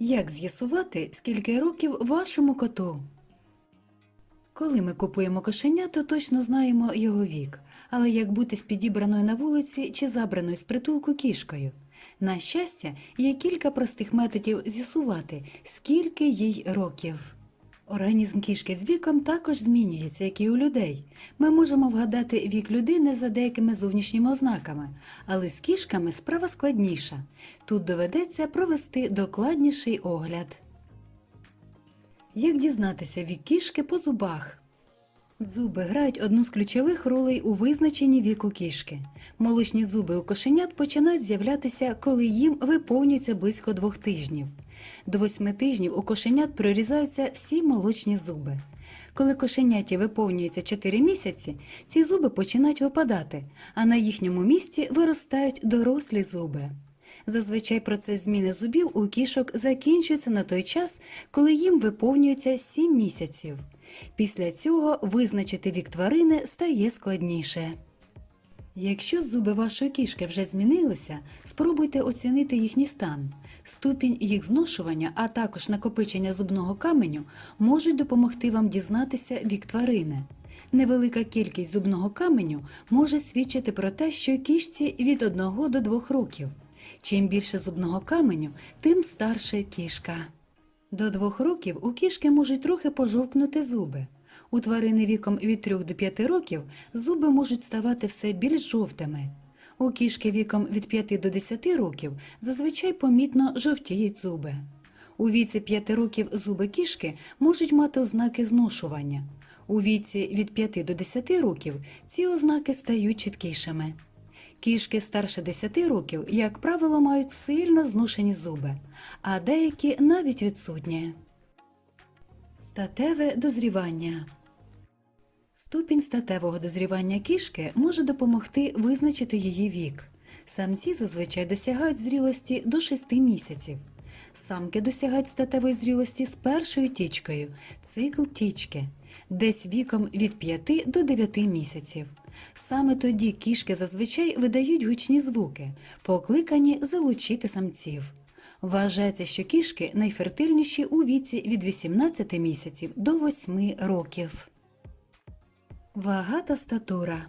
Як з'ясувати, скільки років вашому коту? Коли ми купуємо кошеня, то точно знаємо його вік, але як бути з підібраною на вулиці чи забраною з притулку кішкою? На щастя, є кілька простих методів з'ясувати, скільки їй років. Організм кішки з віком також змінюється, як і у людей. Ми можемо вгадати вік людини за деякими зовнішніми ознаками, але з кішками справа складніша. Тут доведеться провести докладніший огляд. Як дізнатися вік кішки по зубах? Зуби грають одну з ключових ролей у визначенні віку кішки. Молочні зуби у кошенят починають з'являтися, коли їм виповнюється близько двох тижнів. До восьми тижнів у кошенят прорізаються всі молочні зуби. Коли кошеняті виповнюється 4 місяці, ці зуби починають випадати, а на їхньому місці виростають дорослі зуби. Зазвичай процес зміни зубів у кішок закінчується на той час, коли їм виповнюється 7 місяців. Після цього визначити вік тварини стає складніше. Якщо зуби вашої кішки вже змінилися, спробуйте оцінити їхній стан. Ступінь їх зношування, а також накопичення зубного каменю можуть допомогти вам дізнатися вік тварини. Невелика кількість зубного каменю може свідчити про те, що кішці від 1 до 2 років. Чим більше зубного каменю, тим старше кішка. До 2 років у кішки можуть трохи пожовкнути зуби. У тварини віком від 3 до 5 років зуби можуть ставати все більш жовтими. У кішки віком від 5 до 10 років зазвичай помітно жовтіють зуби. У віці 5 років зуби кішки можуть мати ознаки зношування. У віці від 5 до 10 років ці ознаки стають чіткішими. Кішки старше 10 років, як правило, мають сильно зношені зуби, а деякі навіть відсутні. Статеве дозрівання. Ступінь статевого дозрівання кішки може допомогти визначити її вік. Самці зазвичай досягають зрілості до 6 місяців. Самки досягають статевої зрілості з першою тічкою цикл тічки, десь віком від 5 до 9 місяців. Саме тоді кішки зазвичай видають гучні звуки, покликані залучити самців. Вважається, що кішки найфертильніші у віці від 18 місяців до 8 років. Вага та статура.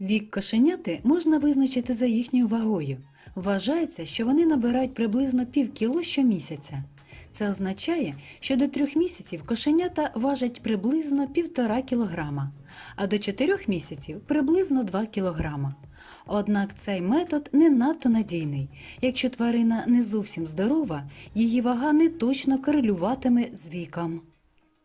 Вік кошеняти можна визначити за їхньою вагою. Вважається, що вони набирають приблизно пів кіло щомісяця. Це означає, що до трьох місяців кошенята важать приблизно півтора кілограма, а до чотирьох місяців приблизно 2 кілограма. Однак цей метод не надто надійний. Якщо тварина не зовсім здорова, її вага не точно корелюватиме з віком.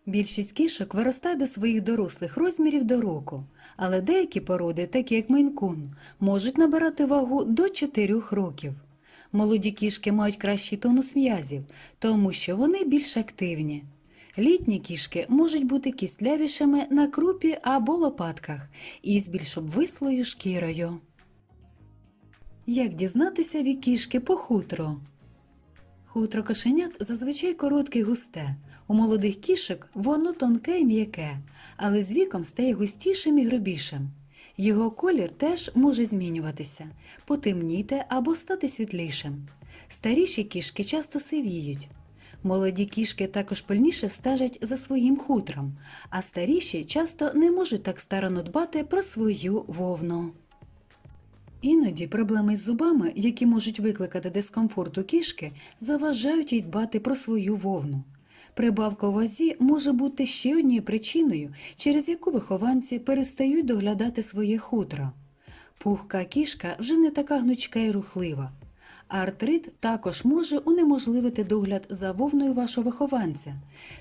Більшість кішок виростає до своїх дорослих розмірів до року, але деякі породи, такі як мейнкун, можуть набирати вагу до 4 років. Молоді кішки мають кращий тонус м'язів, тому що вони більш активні. Літні кішки можуть бути кістлявішими на крупі або лопатках і з більш обвислою шкірою. Як дізнатися від кішки по хутру? Хутро кошенят зазвичай коротке й густе. У молодих кішок воно тонке й м'яке, але з віком стає густішим і грубішим. Його колір теж може змінюватися, потемніти або стати світлішим. Старіші кішки часто сивіють. Молоді кішки також пильніше стежать за своїм хутром, а старіші часто не можуть так старано дбати про свою вовну. Іноді проблеми з зубами, які можуть викликати дискомфорт у кішки, заважають їй дбати про свою вовну. Прибавка у вазі може бути ще однією причиною, через яку вихованці перестають доглядати своє хутро. Пухка кішка вже не така гнучка і рухлива. Артрит також може унеможливити догляд за вовною вашого вихованця,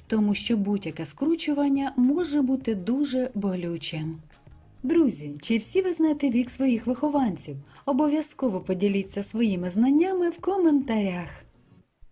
тому що будь-яке скручування може бути дуже болючим. Друзі, чи всі ви знаєте вік своїх вихованців? Обов'язково поділіться своїми знаннями в коментарях.